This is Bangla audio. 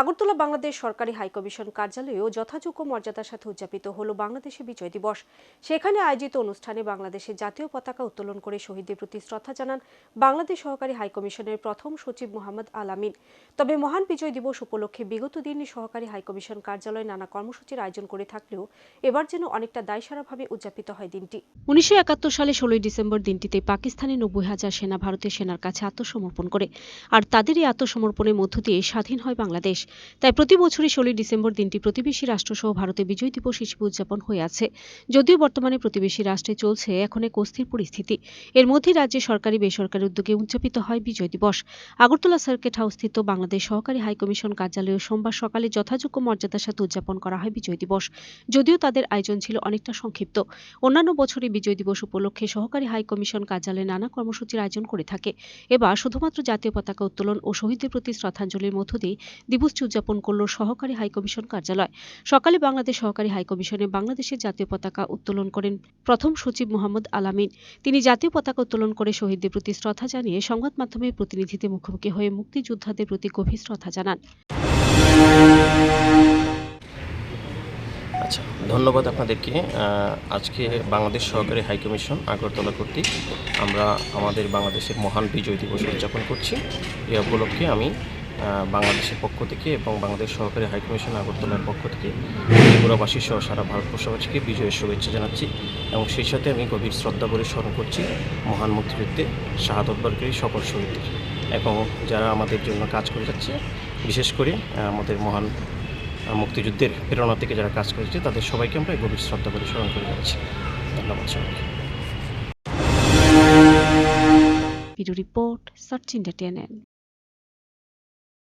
আগরতলা বাংলাদেশ সরকারি হাইকমিশন কার্যালয়েও যথাযোগ্য মর্যাদার সাথে উদযাপিত হল বাংলাদেশে বিজয় দিবস। সেখানে আয়োজিত অনুষ্ঠানে বাংলাদেশের জাতীয় পতাকা উত্তোলন করে শহীদদের প্রতি শ্রদ্ধা জানান বাংলাদেশ সহকারী হাইকমিশনের প্রথম সচিব মোহাম্মদ আলামিন তবে মহান বিজয় দিবস উপলক্ষে বিগত দিন সহকারী হাইকমিশন কার্যালয়ে নানা কর্মসূচির আয়োজন করে থাকলেও এবার যেন অনেকটা দায়সারাভাবে উদযাপিত হয় দিনটি। উনিশশো একাত্তর সালে ষোলোই ডিসেম্বর দিনটিতে পাকিস্তানি নব্বই হাজার সেনা ভারতীয় সেনার কাছে আত্মসমর্পণ করে। আর তাদের এই আত্মসমর্পণের মধ্য দিয়ে স্বাধীন হয় বাংলাদেশ। তাই প্রতি বছরই ষোলোই ডিসেম্বর দিনটি প্রতিবেশী রাষ্ট্রসহ ভারতে বিজয় দিবস হিসেবে উদযাপন হয়ে আছে। যদিও বর্তমানে প্রতিবেশী রাষ্ট্রে চলছে এখন এক অস্থির পরিস্থিতি। এর মধ্যে রাজ্যে সরকারি বেসরকারি উদ্যোগে উদযাপিত হয় বিজয় দিবস। আগরতলা সার্কিট হাউসস্থিত বাংলাদেশ সহকারী হাইকমিশন কার্যালয়ে সোমবার সকালে যথাযোগ্য মর্যাদার সাথে উদযাপন করা হয় বিজয় দিবস। যদিও তাদের আয়োজন ছিল অনেকটা সংক্ষিপ্ত। অন্যান্য বছরে বিজয় দিবস উপলক্ষে সহকারী হাইকমিশন কার্যালয়ে নানা কর্মসূচির আয়োজন করে থাকে। এবার শুধুমাত্র জাতীয় পতাকা উত্তোলন ও শহীদদের প্রতি শ্রদ্ধাঞ্জলির মধ্য দিয়ে দিবসটি উদযাপন করল সহকারী হাইকমিশন কার্যালয়। সকালে বাংলাদেশ সহকারী হাইকমিশনে বাংলাদেশের জাতীয় পতাকা উত্তোলন করেন প্রথম সচিব মোহাম্মদ আলামিন। তিনি জাতীয় পতাকা উত্তোলন করে শহীদদের প্রতি শ্রদ্ধা জানিয়ে সংবাদ মাধ্যমের প্রতিনিধিদের মুখোমুখি হয়ে মুক্তিযোদ্ধাদের প্রতি গভীর শ্রদ্ধা জানান। আচ্ছা ধন্যবাদ আপনাদেরকে। আজকে বাংলাদেশ সহকারী হাইকমিশন আগরতলা কর্তৃক আমরা আমাদের বাংলাদেশের মহান বিজয় দিবস উদযাপন করছি। এ উপলক্ষে আমি বাংলাদেশের পক্ষ থেকে এবং বাংলাদেশ সহকারী হাইকমিশন আগরতলার পক্ষ থেকে ত্রিপুরাবাসী সহ সারা ভারতবর্ষবাসীকে বিজয়ের শুভেচ্ছা জানাচ্ছি এবং সেই সাথে আমি গভীর শ্রদ্ধা ভরে স্মরণ করছি মহান মুক্তিযুদ্ধে শাহাদত বরকারী সকল শহীদদের এবং যারা আমাদের জন্য কাজ করে যাচ্ছে, বিশেষ করে আমাদের মহান মুক্তিযুদ্ধের প্রেরণা থেকে যারা কাজ করেছে তাদের সবাইকে আমরা গভীর শ্রদ্ধা করে স্মরণ করে যাচ্ছি ধন্যবাদ সবাইকে। Report, search